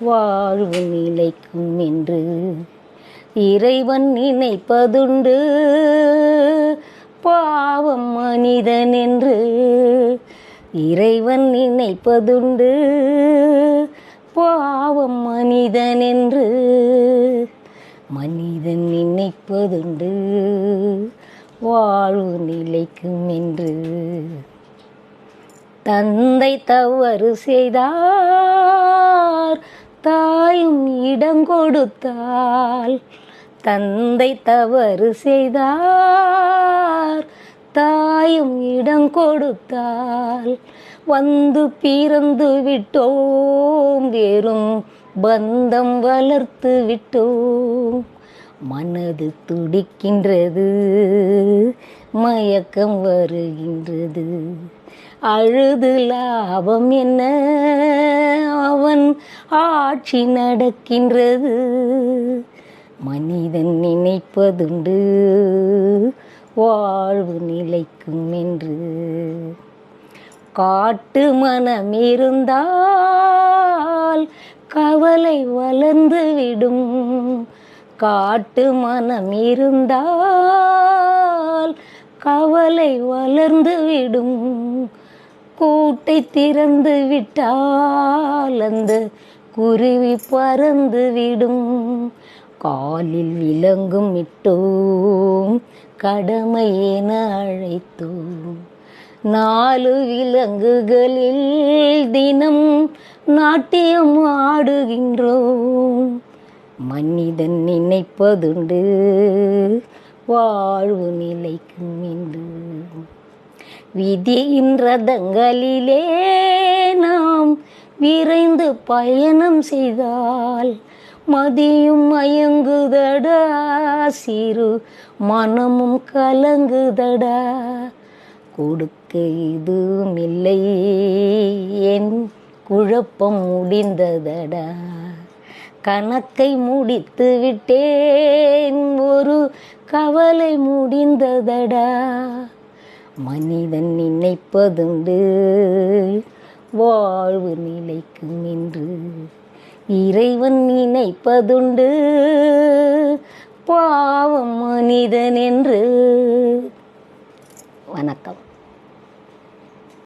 வாழ்வு நிலைக்கும் என்று இறைவன் நினைப்பதுண்டு. பாவம் மனிதன் என்று இறைவன் நினைப்பதுண்டு. பாவம் மனிதன் என்று மனிதன் நினைப்பதுண்டு. வாழ்வு நிலைக்கும் என்று தந்தை தவறு செய்தார். தாயும் இடம் கொடுத்தால் தந்தை தவறு செய்தார். தாயும் இடம் கொடுத்தால் வந்து பிறந்து விட்டோம். வெறும் பந்தம் வளர்த்து விட்டோம். மனது துடிக்கின்றது மயக்கம் வருகின்றது. அழுது லாபம் என்ன? அவன் ஆட்சி நடக்கின்றது. மனிதன் நினைப்பதுண்டு வாழ்வு நிலைக்கும் என்று. காட்டு மனம் இருந்தால் கவலை வளர்ந்துவிடும் காட்டு மனம் இருந்தால் கவலை வளர்ந்து விடும். கூட்டை திறந்து விட்டால் அந்த குருவி பறந்து விடும். காலில் விலங்கும் இட்டோம் கடமை என அழைத்தோம். நாலு விலங்குகளில் தினம் நாட்டியம் ஆடுகின்றோம். மனிதன் நினைப்பதுண்டு. வாழ்வு நிலைக்கும் என்று விதியின் ரதங்களிலே நாம் விரைந்து பயணம் செய்தால் மதியும் மயங்குதடா. சிறு மனமும் கலங்குதடா. கொடுக்க எதுவும் இல்லை என் குழப்பம் முடிந்ததடா. கணக்கை முடித்து விட்டேன். ஒரு கவலை முடிந்ததடா. மனிதன் நினைப்பதுண்டு. வாழ்வு நிலைக்கும் என்று இறைவன் நினைப்பதுண்டு. பாவம் மனிதன் என்று. வணக்கம்.